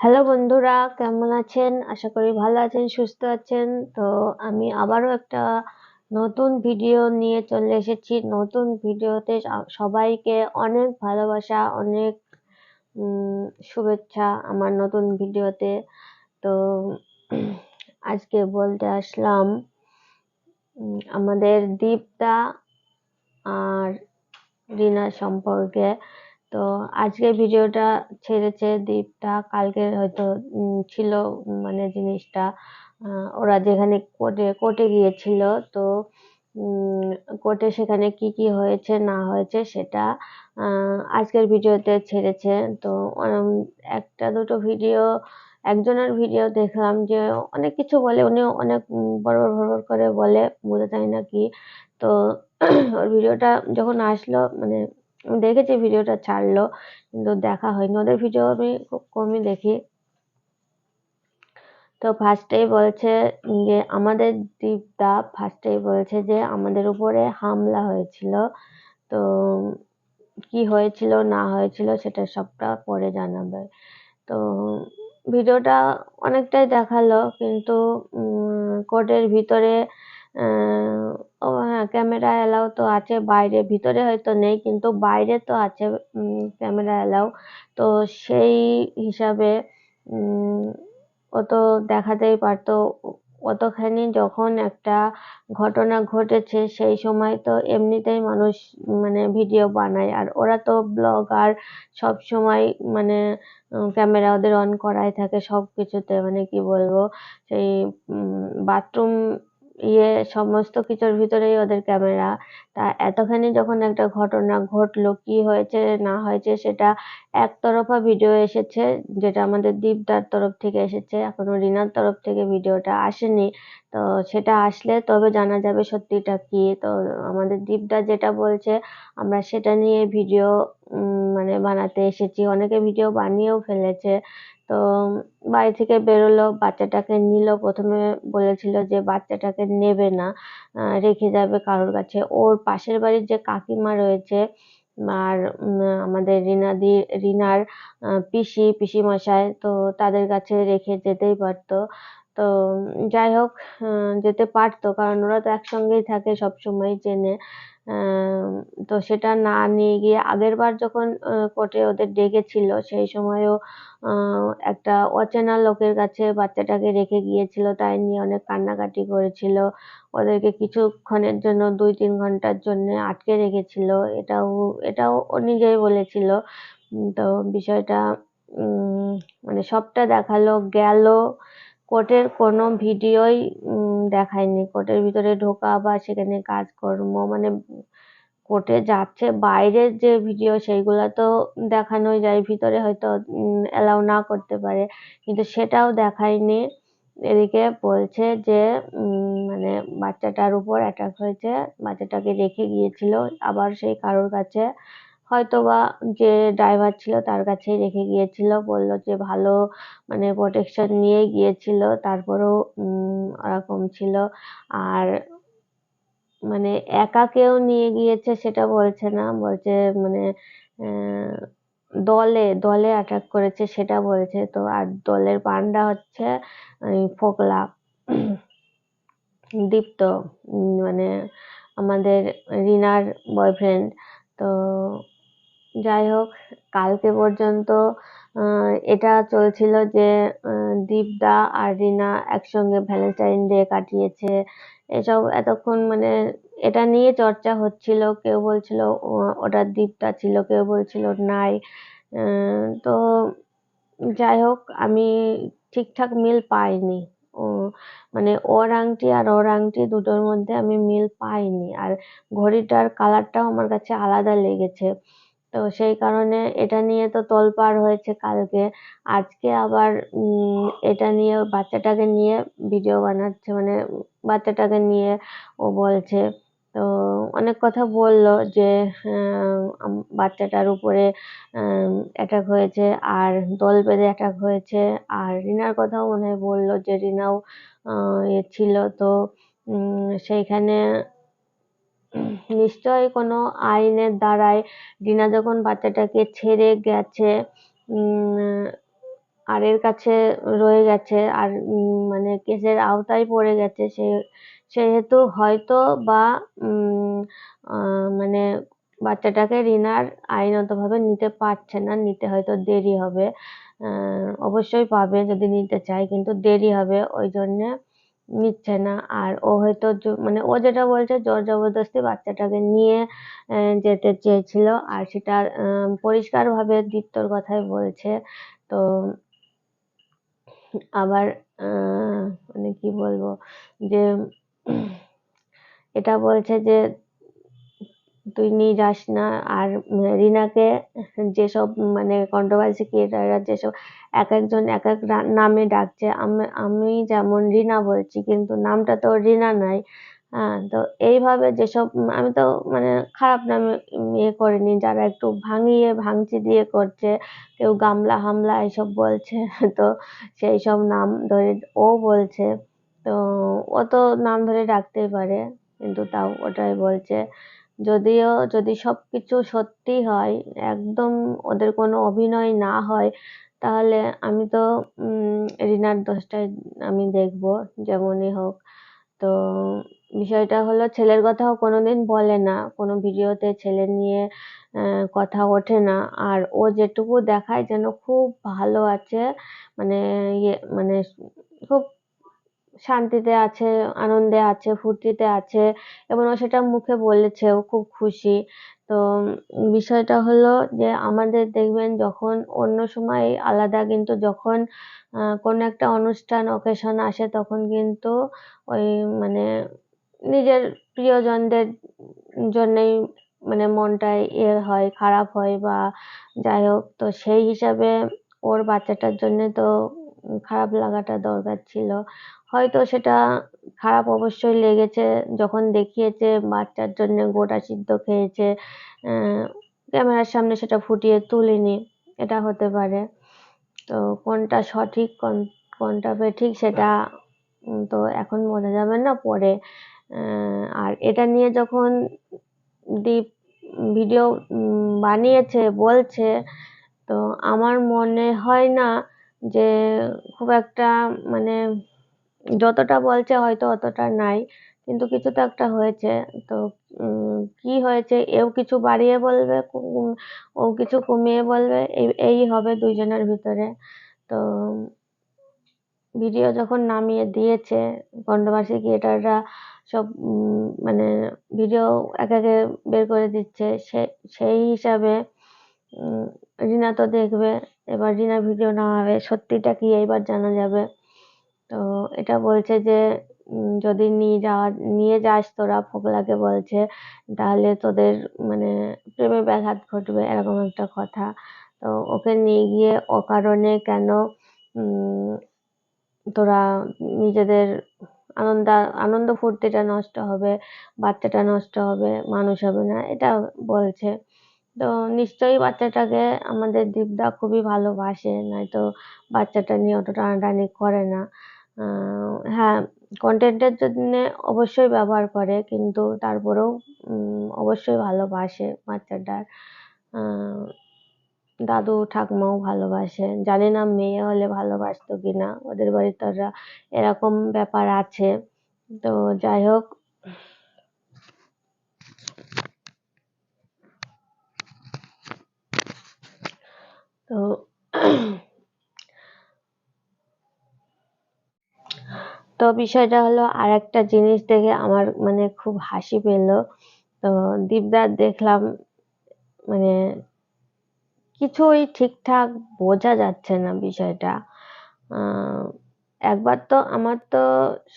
Hello বন্ধুরা, কেমন আছেন? আশা করি ভালো আছেন, সুস্থ আছেন। তো আমি আবারও একটা নতুন ভিডিও নিয়ে চলে এসেছি। নতুন ভিডিওতে সবাইকে অনেক ভালোবাসা, অনেক শুভেচ্ছা আমার নতুন ভিডিওতে তো। আজকে বলতে আসলাম আমাদের দীপদা আর রিনা সম্পর্কে। তো আজকের ভিডিওটা ছেড়েছে দীপটা। কালকে হয়তো ছিল মানে জিনিসটা ওরা যেখানে কোর্টে কোর্টে গিয়েছিল, তো কোর্টে সেখানে কি কি হয়েছে, না হয়েছে সেটা আজকের ভিডিওতে ছেড়েছে। তো একটা দুটো ভিডিও, একজনের ভিডিও দেখলাম যে অনেক কিছু বলে উনি অনেক বড় বড় করে বলে, বোঝা যায় না কি। তো, ওর ভিডিওটা যখন আসলো মানে দেখেছি ভিডিওটা ছাড়লো, কিন্তু দেখা হয়নি। ওদের ভিডিও আমি খুব কমই দেখি। তো ফার্স্টেই বলছে যে, আমাদের দীপদা ফার্স্টেই বলছে যে, আমাদের উপরে হামলা হয়েছিল। তো কি হয়েছিল, না হয়েছিল, সেটা সবটা পরে জানাবে। তো ভিডিওটা অনেকটাই দেখাল, কিন্তু কোর্টের ভিতরে ক্যামেরা অ্যালাউ তো আছে বাইরে, ভিতরে হয়তো নেই, কিন্তু বাইরে তো আছে ক্যামেরা অ্যালাউ তো সেই হিসাবে ও তো দেখাতেই পারতো। অতখানি যখন একটা ঘটনা ঘটেছে, সেই সময় তো এমনিতেই মানুষ মানে ভিডিও বানায়। আর ওরা তো ব্লগার সব সময় মানে ক্যামেরা ওদের অন করাই থাকে সব কিছুতে মানে কি বলব? সেই বাথরুম ইয়ে সমস্ত কিছুর ভিতরেই ওদের ক্যামেরা। তা এতখানি যখন একটা ঘটনা ঘটলো, কি হয়েছে, না হয়েছে, সেটা একতরফা ভিডিও এসেছে, যেটা আমাদের দীপদার তরফ থেকে এসেছে। এখনও রিনার তরফ থেকে ভিডিওটা আসেনি, তো সেটা আসলে তবে জানা যাবে সত্যিটা কি। তো আমাদের দীপদা যেটা বলছে, আমরা সেটা নিয়ে ভিডিও মানে বানাতে এসেছি। অনেকে ভিডিও বানিয়েও ফেলেছে। তো বাড়ি থেকে বেরোলো, বাচ্চাটাকে নিল। প্রথমে বলেছিল যে বাচ্চাটাকে নেবে না রেখে যাবে কারোর কাছে। ওর পাশের বাড়ির যে কাকিমা রয়েছে আর আমাদের রিনাদি, রিনার পিসি, পিসিমশাই তো তাদের কাছে রেখে যেতেই পারতো। তো, যাই হোক যেতে পারতো কারণ ওরা তো একসঙ্গেই থাকে সবসময় চেনে। তো সেটা না নিয়ে গিয়ে আগের বার যখন কোর্টে ওদের ডেকেছিল, সেই সময়ও একটা অচেনা লোকের কাছে বাচ্চাটাকে রেখে গিয়েছিল, তাই নিয়ে অনেক কান্নাকাটি করেছিল। ওদেরকে কিছুক্ষণের জন্য, দুই তিন ঘণ্টার জন্য আটকে রেখেছিল। এটাও এটাও ও নিজেই বলেছিল। তো বিষয়টা মানে সবটা দেখাল, গেল। কোর্টের কোনো ভিডিওই দেখায়নি। কোর্টের ভিতরে ঢোকা বা সেখানে কাজকর্ম মানে কোর্টে যাচ্ছে। বাইরের যে ভিডিও সেইগুলো তো দেখানোই যায়। ভিতরে হয়তো অ্যালাউ না করতে পারে। কিন্তু সেটাও দেখায়নি। এদিকে বলছে যে মানে বাচ্চাটার উপর অ্যাটাক হয়েছে। বাচ্চাটাকে রেখে গিয়েছিল। আবার সেই কারোর কাছে হয়তো বা যে ড্রাইভার ছিল তার কাছেই রেখে গিয়েছিল। বলল যে ভালো মানে প্রোটেকশন নিয়ে গিয়েছিল। তারপরেও ওরকম ছিল। আর মানে একা কেউ নিয়ে গিয়েছে সেটা বলছে না, বলছে মানে দলে দলে অ্যাটাক করেছে সেটা বলছে। তো আর দলের পান্ডা হচ্ছে ফোকলা। দীপ্ত মানে আমাদের রিনার বয়ফ্রেন্ড তো যাই হোক, কালকে পর্যন্ত এটা চলছিল যে দীপদা আর রিনা একসঙ্গে ভ্যালেন্টাইন ডে কাটিয়েছে। এসব এতক্ষণ মানে এটা নিয়ে চর্চা হচ্ছিল, কেউ বলছিল ওটা দীপটা ছিল কেউ বলছিল, নাই তো যাই হোক, আমি ঠিকঠাক মিল পাইনি। ও মানে ওর আংটি আর ওর আংটি দুটোর মধ্যে আমি মিল পাইনি। আর ঘড়িটার কালারটাও আমার কাছে আলাদা লেগেছে। তো সেই কারণে এটা নিয়ে তো তোলপাড় হয়েছে কালকে। আজকে আবার এটা নিয়ে বাচ্চাটাকে নিয়ে ভিডিও বানাচ্ছে মানে বাচ্চাটাকে নিয়ে ও বলছে। তো অনেক কথা বলল যে বাচ্চাটার উপরে অ্যাটাক হয়েছে আর দল বেঁধে অ্যাটাক হয়েছে। আর রিনার কথাও মনে হয় বলল যে রিনাও ছিল। তো সেইখানে নিশ্চয়ই কোনো আইনের দ্বারাই রিনা যখন বাচ্চাটাকে ছেড়ে গেছে আর এর কাছে রয়ে গেছে, আর মানে কেসের আওতায় পড়ে গেছে, সে, সেহেতু হয়তো বা মানে বাচ্চাটাকে রিনার আইনতভাবে নিতে পারছে না, নিতে হয়তো দেরি হবে অবশ্যই পাবে যদি নিতে চায়, কিন্তু দেরি হবে, ওই জন্যে নিচ্ছে না। আর ও হয়তো মানে ও যেটা বলছে, জোর জবরদস্তি বাচ্চাটাকে নিয়ে যেতে চেয়েছিল। আর সেটা পরিষ্কার ভাবে দীপ্তর কথাই বলছে। তো আবার মানে কি বলব যে, এটা বলছে যে তুই নিয়ে যাস না। আর রিনাকে যেসব মানে কন্ট্রোভার্সি ক্রিয়েটাররা যেসব এক একজন এক এক নামে ডাকছে, আমি আমি যেমন রিনা বলছি, কিন্তু নামটা তো রিনা নাই। হ্যাঁ তো এইভাবে যেসব আমি তো মানে খারাপ নামে ইয়ে করিনি। যারা একটু ভাঙিয়ে, ভাঙচি দিয়ে করছে, কেউ গামলা হামলা এইসব বলছে, তো সেই সব নাম ধরে ও বলছে। তো ও তো নাম ধরে ডাকতেই পারে, কিন্তু তাও ওটাই বলছে। যদিও, যদি সবকিছু সত্যি হয়, একদম ওদের কোনো অভিনয় না হয়, তাহলে আমি তো রিনার দোষটাই আমি দেখব, যেমনই হোক। তো বিষয়টা হলো, ছেলের কথাও কোনোদিন বলে না। কোনো ভিডিওতে ছেলে নিয়ে কথা ওঠে না। আর ও যেটুকু দেখায় যেন খুব ভালো আছে মানে ইয়ে মানে খুব শান্তিতে আছে, আনন্দে আছে, ফুর্তিতে আছে। এবং ও সেটা মুখে বলেছেও খুব খুশি। তো বিষয়টা হলো যে আমাদের দেখবেন যখন অন্য সময় আলাদা কিন্তু যখন কোনো একটা অনুষ্ঠান অকেশন আসে তখন কিন্তু ওই মানে নিজের প্রিয়জনদের জন্যেই মানে মনটাই ইয়ে হয়, খারাপ হয় বা যাই হোক। তো সেই হিসাবে ওর বাচ্চাটার জন্যে তো খারাপ লাগাটা দরকার ছিল। হয়তো সেটা খারাপ অবশ্যই লেগেছে যখন দেখিয়েছে বাচ্চার জন্য গোটা সিদ্ধ খেয়েছে। ক্যামেরার সামনে সেটা ফুটিয়ে তুলিনি এটা হতে পারে। তো কোনটা সঠিক কোন কোনটা বেঠিক সেটা তো এখন বোঝা যাবে না পরে। আর এটা নিয়ে যখন দীপ ভিডিও বানিয়েছে বলছে তো আমার মনে হয় না যে খুব একটা মানে যতটা বলছে হয়তো অতটা নাই, কিন্তু কিছু তো একটা হয়েছে। তো কি হয়েছে এও কিছু বাড়িয়ে বলবে ও কিছু কমিয়ে বলবে, এই হবে দুইজনের ভিতরে। তো, ভিডিও যখন নামিয়ে দিয়েছে কন্ট্রোভার্সি ক্রিয়েটাররা সব মানে ভিডিও এক একে বের করে দিচ্ছে, সে, সেই হিসাবে রিনা তো দেখবে, এবার রিনা ভিডিও না হবে, সত্যিটা কি এইবার জানা যাবে? তো এটা বলছে যে যদি নিয়ে যাওয়া, নিয়ে যাস তোরা, ফোকলাকে বলছে, তাহলে তোদের মানে প্রেমে ব্যাঘাত ঘটবে, এরকম একটা কথা। তো ওকে নিয়ে গিয়ে অকারণে কেন তোরা নিজেদের আনন্দ আনন্দ ফুর্তিটা নষ্ট হবে, বাচ্চাটা নষ্ট হবে, মানুষ হবে না, এটা বলছে। তো নিশ্চয়ই বাচ্চাটাকে আমাদের দীপদা খুবই ভালোবাসে, নয়তো বাচ্চাটা নিয়ে অত টানাটানি করে না। হ্যাঁ কন্টেন্টের জন্য অবশ্যই ব্যবহার করে, কিন্তু তারপরেও অবশ্যই ভালোবাসে বাচ্চাটার। দাদু, ঠাকুমাও ভালোবাসে। জানি না মেয়ে হলে ভালোবাসতো কি না ওদের বাড়িতে এরকম ব্যাপার আছে। তো যাই হোক তো তো বিষয়টা হলো আর একটা জিনিস দেখে আমার মানে খুব হাসি পেল। তো দীপদার দেখলাম মানে কিছুই ঠিকঠাক বোঝা যাচ্ছে না বিষয়টা। একবার তো আমার তো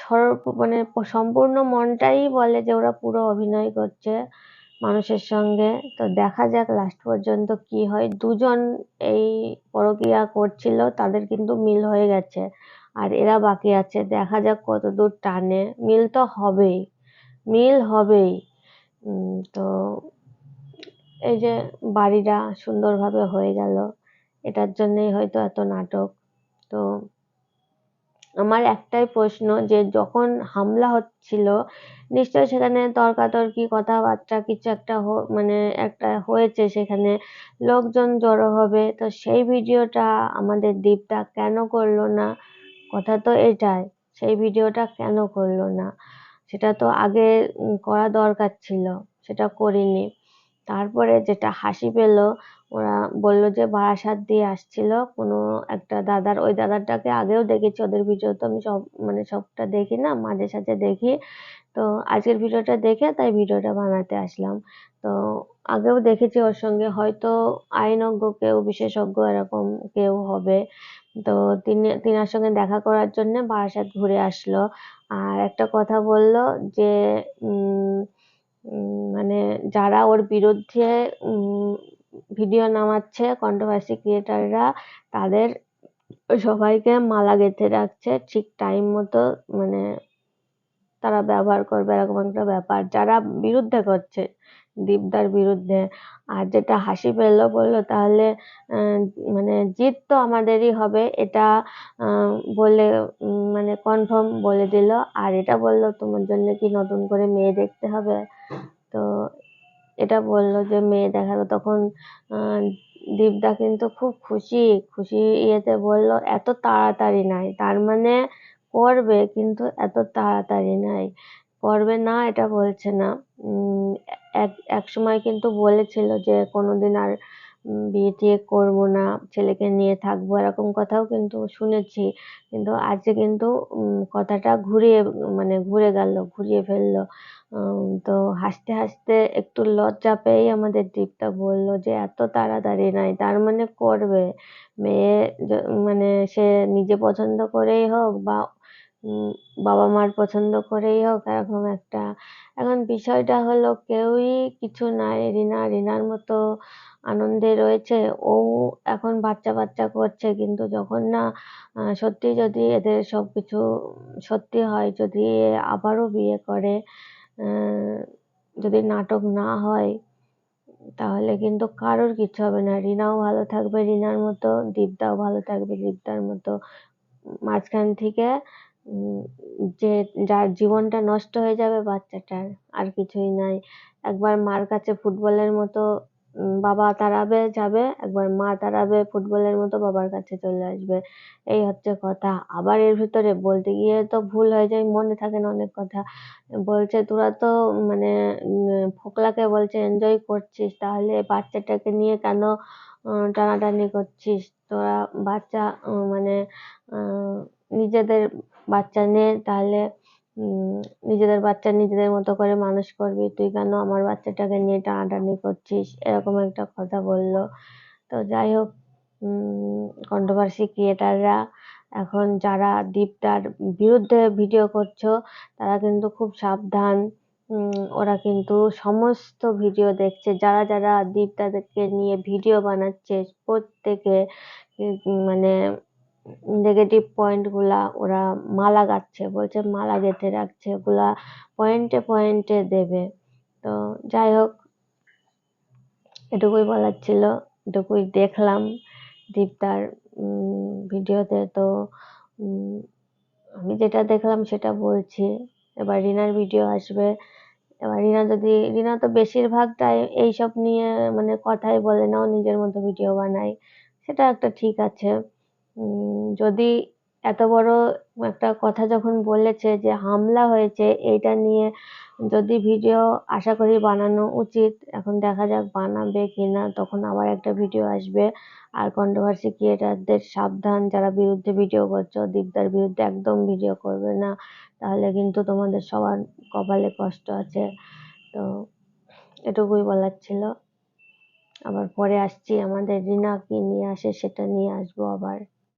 সর্ব মানে সম্পূর্ণ মনটাই বলে যে ওরা পুরো অভিনয় করছে। মানুষের সঙ্গে। তো দেখা যাক লাস্ট পর্যন্ত কি হয়। দুজন এই পরকিয়া করছিল, তাদের কিন্তু মিল হয়ে গেছে। আর এরা বাকি আছে। দেখা যাক কত দূর টানে। মিল তো হবেই। মিল হবেই। তো এই যে বাড়িটা সুন্দরভাবে হয়ে গেল। এটার জন্যই হয়তো এত নাটক। তো আমার একটাই প্রশ্ন যে যখন হামলা হচ্ছিল, নিশ্চয়ই সেখানে তর্কাতর্কি, কথাবার্তা কিছু একটা মানে একটা হয়েছে সেখানে লোকজন জড়ো হবে। তো সেই ভিডিওটা আমাদের দীপটা কেন করল না? কথা তো এটাই, সেই ভিডিওটা কেন করল না? সেটা তো আগে করা দরকার ছিল, সেটা করিনি। তারপরে যেটা হাসি পেল ওরা বলল যে বারাসাত দিয়ে আসছিল। কোনো একটা দাদার, ওই দাদারটাকে আগেও দেখেছি, ওদের ভিডিও তো আমি সব মানে সবটা দেখি না, মাঝে সাঝে দেখি। তো আজকের ভিডিওটা দেখে তাই ভিডিওটা বানাতে আসলাম। তো আগেও দেখেছি ওর সঙ্গে, হয়তো আইনজ্ঞ কেউ, বিশেষজ্ঞ এরকম কেউ হবে। তো তিনি, তিনার সঙ্গে দেখা করার জন্য বারাসাত ঘুরে আসলো। আর একটা কথা বলল যে মানে যারা ওর বিরুদ্ধে ভিডিও নামাচ্ছে কন্ট্রোভার্সি ক্রিয়েটাররা তাদের সবাইকে মালা গেঁথে রাখছে। ঠিক টাইম মতো মানে তারা ব্যবহার করবে এরকম একটা ব্যাপার। যারা বিরুদ্ধে করছে, দীপদার বিরুদ্ধে। আর যেটা হাসি পেল বলল, তাহলে মানে জিত তো আমাদেরই হবে। এটা বলে মানে কনফার্ম বলে দিল। আর এটা বলল, তোমার জন্য কি নতুন করে মেয়ে দেখতে হবে? এটা বলল যে, মেয়ে দেখাল তখন দীপদা কিন্তু খুব খুশি। খুশি ইয়েতে বলল, এত তাড়াতাড়ি নাই। তার মানে করবে, কিন্তু এত তাড়াতাড়ি নাই। করবে না, এটা বলছে না। এক এক সময় কিন্তু বলেছিল যে, কোনোদিন আর বিয়ে টিয়ে করব না, ছেলেকে নিয়ে থাকব, এরকম কথাও কিন্তু শুনেছি। কিন্তু আজকে কিন্তু কথাটা ঘুরিয়ে মানে ঘুরে গেল, ঘুরিয়ে ফেলল। তো হাসতে হাসতে একটু লজ্জা পেয়েই আমাদের দীপটা বলল যে, এত তাড়াতাড়ি নাই তার মানে করবে। মেয়ে মানে সে নিজে পছন্দ করেই হোক বা বাবা মার পছন্দ করেই হোক, এরকম একটা। এখন বিষয়টা হলো কেউই কিছু নাই, রিনা, রিনার মতো আনন্দে রয়েছে। ও এখন বাচ্চা বাচ্চা করছে, কিন্তু যখন না সত্যি যদি এদের সব কিছু সত্যি হয়, যদি আবারও বিয়ে করে যদি নাটক না হয়, তাহলে কিন্তু কারোর কিছু হবে না। রিনাও ভালো থাকবে, রিনার মতো, দীপদাও ভালো থাকবে, দীপদার মতো। মাঝখান থেকে যে যার জীবনটা নষ্ট হয়ে যাবে বাচ্চাটার, আর কিছুই নাই। একবার মার কাছে ফুটবলের মতো বাবা তাড়াবে, যাবে, একবার মা তাড়াবে, ফুটবলের মতো বাবার কাছে চলে আসবে। এই হচ্ছে কথা। আবার এর ভিতরে বলতে গিয়ে তো ভুল হয়ে যায়, মনে থাকে না অনেক কথা। বলছে, তোরা তো মানে ফোকলাকে বলছে এনজয় করছিস, তাহলে বাচ্চাটাকে নিয়ে কেন টানাটানি করছিস? তোরা বাচ্চা মানে নিজেদের বাচ্চা নে, তাহলে নিজেদের বাচ্চা নিজেদের মতো করে মানুষ করবি। তুই কেন আমার বাচ্চাটাকে নিয়ে টানাটানি করছিস? এরকম একটা কথা বলল। তো যাই হোক কন্ট্রোভার্সি ক্রিয়েটাররা এখন যারা দীপটার বিরুদ্ধে ভিডিও করছ, তারা কিন্তু খুব সাবধান। ওরা কিন্তু সমস্ত ভিডিও দেখছে। যারা যারা দীপটাদেরকে নিয়ে ভিডিও বানাচ্ছে, প্রত্যেকে মানে নেগেটিভ পয়েন্টগুলা ওরা মালা গাচ্ছে, বলছে মালা গেঁথে রাখছে ওগুলা পয়েন্টে পয়েন্টে দেবে। তো যাই হোক, এটুকুই বলার ছিল, এটুকুই দেখলাম দীপদার ভিডিওতে। তো আমি যেটা দেখলাম সেটা বলছি। এবার রিনার ভিডিও আসবে। এবার রিনা যদি, রিনা তো বেশিরভাগটাই এইসব নিয়ে মানে কথাই বলে নাও নিজের মতো ভিডিও বানায়। সেটা একটা ঠিক আছে। যদি এত বড় একটা কথা যখন বলেছে যে হামলা হয়েছে, এইটা নিয়ে যদি ভিডিও আশা করি বানানো উচিত। এখন দেখা যাক বানাবে কিনা, তখন আবার একটা ভিডিও আসবে। আর কন্ট্রোভার্সি ক্রিয়েটারদের সাবধান, যারা বিরুদ্ধে ভিডিও করছ, দীপদার বিরুদ্ধে একদম ভিডিও করবে না। তাহলে কিন্তু তোমাদের সবার কপালে কষ্ট আছে। তো এটুকুই বলার ছিল। আবার পরে আসছি, আমাদের রিনা কি নিয়ে আসে, সেটা নিয়ে আসব আবার।